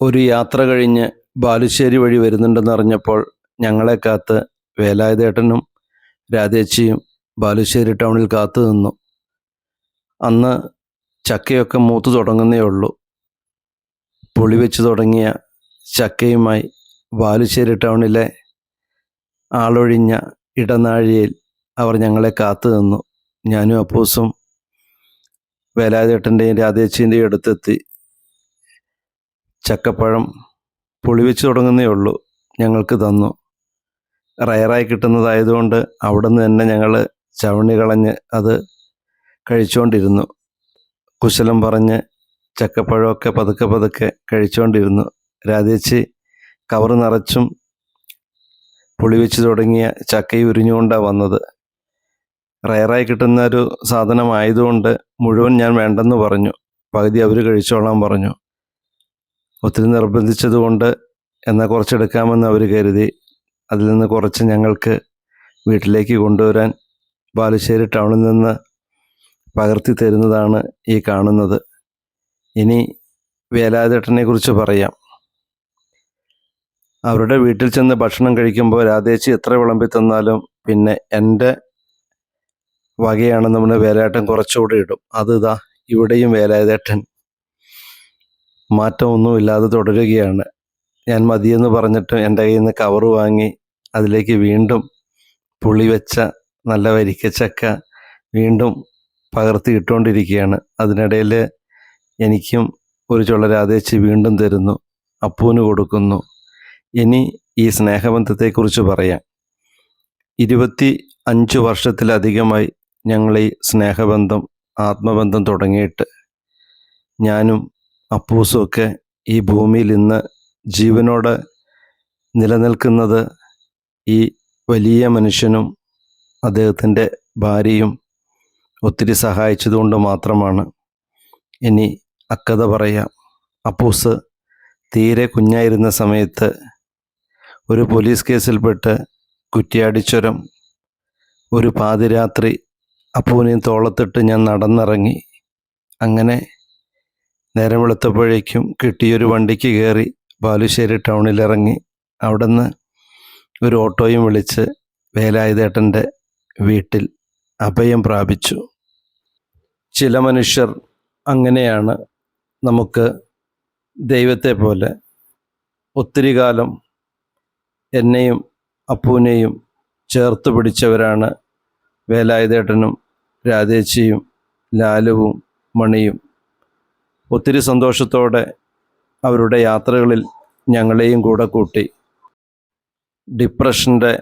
ഒരു യാത്ര കഴിഞ്ഞ് ബാലുശ്ശേരി വഴി വരുന്നുണ്ടെന്നറിഞ്ഞപ്പോൾ ഞങ്ങളെ കാത്ത് വേലായുധേട്ടനും രാധേച്ചിയും ബാലുശ്ശേരി ടൗണിൽ കാത്തു നിന്നു. അന്ന് ചക്കയൊക്കെ മൂത്തു തുടങ്ങുന്നേ ഉള്ളൂ. പുളി വെച്ച് തുടങ്ങിയ ചക്കയുമായി ബാലുശ്ശേരി ടൗണിലെ ആളൊഴിഞ്ഞ ഇടനാഴിയിൽ അവർ ഞങ്ങളെ കാത്തു നിന്നു. ഞാനും അപ്പൂസും വേലായുധേട്ടന്റെയും രാധേച്ചിന്റെയും അടുത്തെത്തി ചക്കപ്പഴം പൊളിവെച്ച് തുടങ്ങുന്നേ ഉള്ളൂ ഞങ്ങൾക്ക് തന്നു. റയറായി കിട്ടുന്നതായതുകൊണ്ട് അവിടെ നിന്ന് തന്നെ ഞങ്ങൾ ചവണി കളഞ്ഞ് അത് കഴിച്ചുകൊണ്ടിരുന്നു കുശലം പറഞ്ഞ് ചക്കപ്പഴമൊക്കെ പതുക്കെ പതുക്കെ കഴിച്ചുകൊണ്ടിരുന്നു രാധേച്ചി കവർ നിറച്ചും പുളിവെച്ച് തുടങ്ങിയ ചക്കയും ഉരിഞ്ഞുകൊണ്ടാണ് വന്നത്. റയറായി കിട്ടുന്ന ഒരു സാധനമായതുകൊണ്ട് മുഴുവൻ ഞാൻ വേണ്ടെന്ന് പറഞ്ഞു. പകുതി അവർ കഴിച്ചോളാൻ പറഞ്ഞു. ഒത്തിരി നിർബന്ധിച്ചതുകൊണ്ട് എന്നാൽ കുറച്ചെടുക്കാമെന്ന് അവർ കരുതി. അതിൽ നിന്ന് കുറച്ച് ഞങ്ങൾക്ക് വീട്ടിലേക്ക് കൊണ്ടുവരാൻ ബാലുശ്ശേരി ടൗണിൽ നിന്ന് പകർത്തി തരുന്നതാണ് ഈ കാണുന്നത്. ഇനി വേലാതേട്ടനെ കുറിച്ച് പറയാം. അവരുടെ വീട്ടിൽ ചെന്ന് ഭക്ഷണം കഴിക്കുമ്പോൾ രാധേച്ചി എത്ര വിളമ്പി തന്നാലും പിന്നെ എന്റെ വകയാണ് നമ്മുടെ വേലാട്ടൻ കുറച്ചുകൂടെ ഇടും. അത് ഇതാ ഇവിടെയും വേലായുധേട്ടൻ മാറ്റമൊന്നുമില്ലാതെ തുടരുകയാണ്. ഞാൻ മതിയെന്ന് പറഞ്ഞിട്ട് എന്റെ കയ്യിൽ നിന്ന് കവറ് വാങ്ങി അതിലേക്ക് വീണ്ടും പുളി വെച്ച നല്ല വരിക്കച്ചക്ക വീണ്ടും പകർത്തി ഇട്ടുകൊണ്ടിരിക്കുകയാണ്. അതിനിടയിൽ എനിക്കും ഒരു ചുള്ള രാധേച്ചി വീണ്ടും തരുന്നു അപ്പൂന് കൊടുക്കുന്നു. ഇനി ഈ സ്നേഹബന്ധത്തെക്കുറിച്ച് പറയാം. ഇരുപത്തി അഞ്ച് വർഷത്തിലധികമായി ഞങ്ങൾ ഈ സ്നേഹബന്ധം ആത്മബന്ധം തുടങ്ങിയിട്ട് ഞാനും അപ്പൂസും ഒക്കെ ഈ ഭൂമിയിൽ ഇന്ന് ജീവനോടെ നിലനിൽക്കുന്നത് ഈ വലിയ മനുഷ്യനും അദ്ദേഹത്തിന്റെ ഭാര്യയും ഒത്തിരി സഹായിച്ചതുകൊണ്ട് മാത്രമാണ്. ഇനി അക്കഥ പറയാം. അപ്പൂസ് തീരെ കുഞ്ഞായിരുന്ന സമയത്ത് ഒരു പോലീസ് കേസിൽപ്പെട്ട് കുറ്റിയാടിച്ചുരം ഒരു പാതിരാത്രി അപ്പൂനെയും തോളത്തിട്ട് ഞാൻ നടന്നിറങ്ങി. അങ്ങനെ നേരം വെളുത്തപ്പോഴേക്കും കിട്ടിയൊരു വണ്ടിക്ക് കയറി ബാലുശ്ശേരി ടൗണിലിറങ്ങി. അവിടുന്ന് ഒരു ഓട്ടോയും വിളിച്ച് വേലായുധേട്ടന്റെ വീട്ടിൽ അഭയം പ്രാപിച്ചു. ചില മനുഷ്യർ അങ്ങനെയാണ് നമുക്ക് ദൈവത്തെ പോലെ ഒത്തിരി കാലം എന്നെയും അപ്പൂനെയും ചേർത്ത് പിടിച്ചവരാണ് വേലായുധേട്ടനും രാധേച്ചിയും ലാലുവും മണിയും. ഒത്തിരി സന്തോഷത്തോടെ അവരുടെ യാത്രകളിൽ ഞങ്ങളെയും കൂടെ കൂട്ടി ഡിപ്രഷന്റെ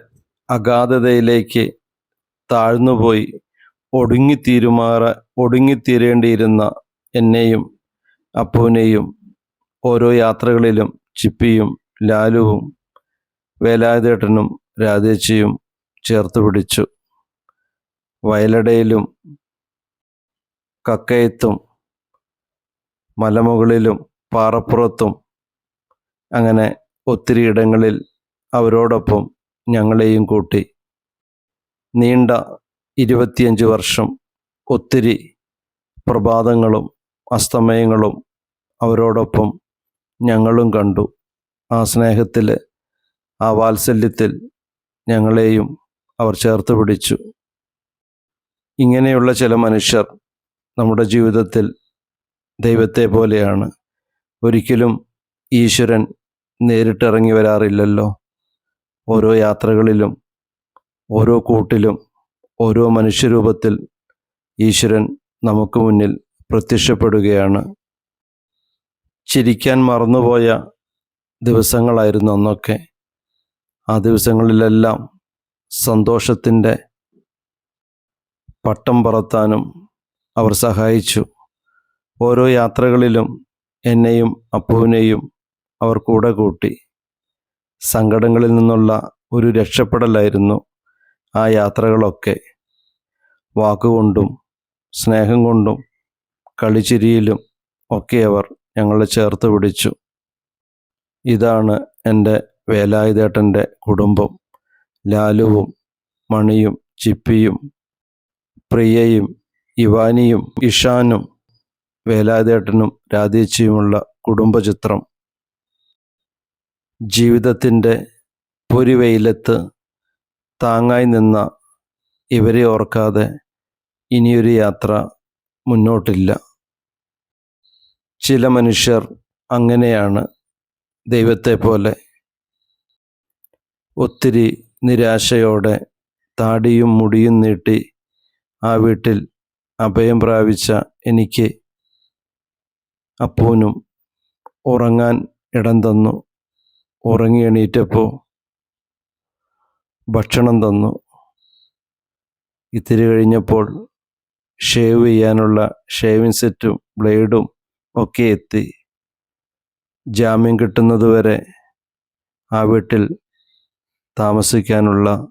അഗാധതയിലേക്ക് താഴ്ന്നുപോയി ഒടുങ്ങിത്തീരുമാറ ഒടുങ്ങിത്തീരേണ്ടിയിരുന്ന എന്നെയും അപ്പൂനെയും ഓരോ യാത്രകളിലും ചിപ്പിയും ലാലുവും വേലായുധേട്ടനും രാധേച്ചിയും ചേർത്ത് പിടിച്ചു. വയലടയിലും കക്കയത്തും മലമുകളിലും പാറപ്പുറത്തും അങ്ങനെ ഒത്തിരി ഇടങ്ങളിൽ അവരോടൊപ്പം ഞങ്ങളെയും കൂട്ടി നീണ്ട ഇരുപത്തിയഞ്ച് വർഷം ഒത്തിരി പ്രഭാതങ്ങളും അസ്തമയങ്ങളും അവരോടൊപ്പം ഞങ്ങളും കണ്ടു. ആ സ്നേഹത്തിൽ ആ വാത്സല്യത്തിൽ ഞങ്ങളെയും അവർ ചേർത്ത് പിടിച്ചു. ഇങ്ങനെയുള്ള ചില മനുഷ്യർ നമ്മുടെ ജീവിതത്തിൽ ദൈവത്തെ പോലെയാണ്. ഒരിക്കലും ഈശ്വരൻ നേരിട്ടിറങ്ങി വരാറില്ലല്ലോ. ഓരോ യാത്രകളിലും ഓരോ കൂട്ടിലും ഓരോ മനുഷ്യരൂപത്തിൽ ഈശ്വരൻ നമുക്ക് മുന്നിൽ പ്രത്യക്ഷപ്പെടുകയാണ്. ചിരിക്കാൻ മറന്നുപോയ ദിവസങ്ങളായിരുന്നു അന്നൊക്കെ. ആ ദിവസങ്ങളിലെല്ലാം സന്തോഷത്തിന്റെ പട്ടം പറത്താനും അവർ സഹായിച്ചു. ഓരോ യാത്രകളിലും എന്നെയും അപ്പുവിനെയും അവർ കൂടെ കൂട്ടി. സങ്കടങ്ങളിൽ നിന്നുള്ള ഒരു രക്ഷപ്പെടലായിരുന്നു ആ യാത്രകളൊക്കെ. വാക്കുകൊണ്ടും സ്നേഹം കൊണ്ടും കളിച്ചിരിയിലും ഒക്കെ അവർ ഞങ്ങളെ ചേർത്ത് പിടിച്ചു. ഇതാണ് എന്റെ വേലായുധേട്ടന്റെ കുടുംബം. ലാലുവും മണിയും ചിപ്പിയും പ്രിയയും ഇവാനിയും ഇഷാനും വേലായുധേട്ടനും രാധേച്ചിയുമുള്ള കുടുംബചിത്രം. ജീവിതത്തിന്റെ പൊരിവെയിലത്ത് താങ്ങായി നിന്ന ഇവരെ ഓർക്കാതെ ഇനിയൊരു യാത്ര മുന്നോട്ടില്ല. ചില മനുഷ്യർ അങ്ങനെയാണ് ദൈവത്തെ പോലെ ഒത്തിരി നിരാശയോടെ താടിയും മുടിയും നീട്ടി ആ വീട്ടിൽ അഭയം പ്രാപിച്ച എനിക്ക് അപ്പൂനും ഉറങ്ങാൻ ഇടം തന്നു. ഉറങ്ങി എണീറ്റപ്പോൾ ഭക്ഷണം തന്നു. ഇത്തിരി കഴിഞ്ഞപ്പോൾ ഷേവ് ചെയ്യാനുള്ള ഷേവിങ് സെറ്റും ബ്ലേഡും ഒക്കെ എത്തി. ജാമ്യം കിട്ടുന്നതുവരെ ആ വീട്ടിൽ താമസിക്കാനുള്ള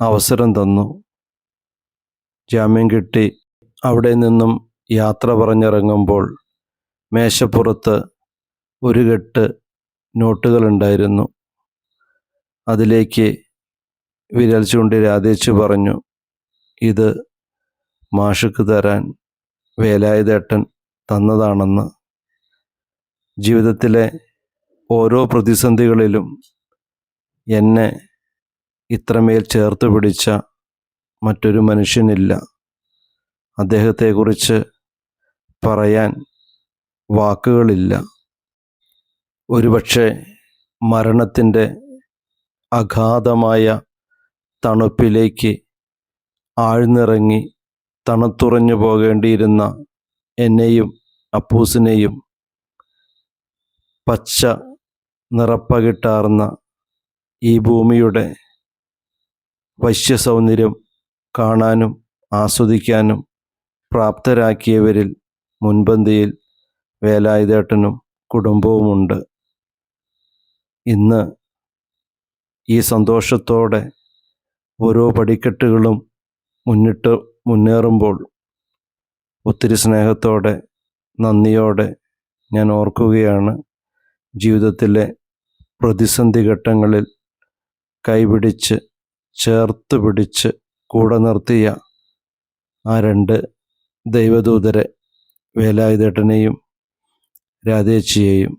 അവസരം തന്നു. ജാമ്യം കിട്ടി. അവിടെ നിന്നും യാത്ര പറഞ്ഞിറങ്ങുമ്പോൾ മേശപ്പുറത്ത് ഒരു കെട്ട് നോട്ടുകളുണ്ടായിരുന്നു. അതിലേക്ക് വിരൽ ചൂണ്ടി രാധേച്ചു പറഞ്ഞു ഇത് മാഷക്ക് തരാൻ വേലായുധേട്ടൻ തന്നതാണെന്ന്. ജീവിതത്തിലെ ഓരോ പ്രതിസന്ധികളിലും എന്നെ ഇത്രമേൽ ചേർത്ത് പിടിച്ച മറ്റൊരു മനുഷ്യനില്ല. അദ്ദേഹത്തെക്കുറിച്ച് പറയാൻ വാക്കുകളില്ല. ഒരുപക്ഷെ മരണത്തിന്റെ അഗാധമായ തണുപ്പിലേക്ക് ആഴ്ന്നിറങ്ങി തണുത്തുറഞ്ഞു പോകേണ്ടിയിരുന്ന എന്നെയും അപ്പൂസിനെയും പച്ച നിറപ്പകിട്ടാർന്ന ഈ ഭൂമിയുടെ വശ്യസൗന്ദര്യം കാണാനും ആസ്വദിക്കാനും പ്രാപ്തരാക്കിയവരിൽ മുൻപന്തിയിൽ വേലായുധേട്ടനും കുടുംബവുമുണ്ട്. ഇന്ന് ഈ സന്തോഷത്തോടെ ഓരോ പടിക്കെട്ടുകളും മുന്നിട്ട് മുന്നേറുമ്പോൾ ഒത്തിരി സ്നേഹത്തോടെ നന്ദിയോടെ ഞാൻ ഓർക്കുകയാണ് ജീവിതത്തിലെ പ്രതിസന്ധി ഘട്ടങ്ങളിൽ കൈപിടിച്ച് ചേർത്ത് പിടിച്ച് കൂടെ നിർത്തിയ ആ രണ്ട് ദൈവദൂതരെ വേലായുധേട്ടനെയും രാധേച്ചിയെയും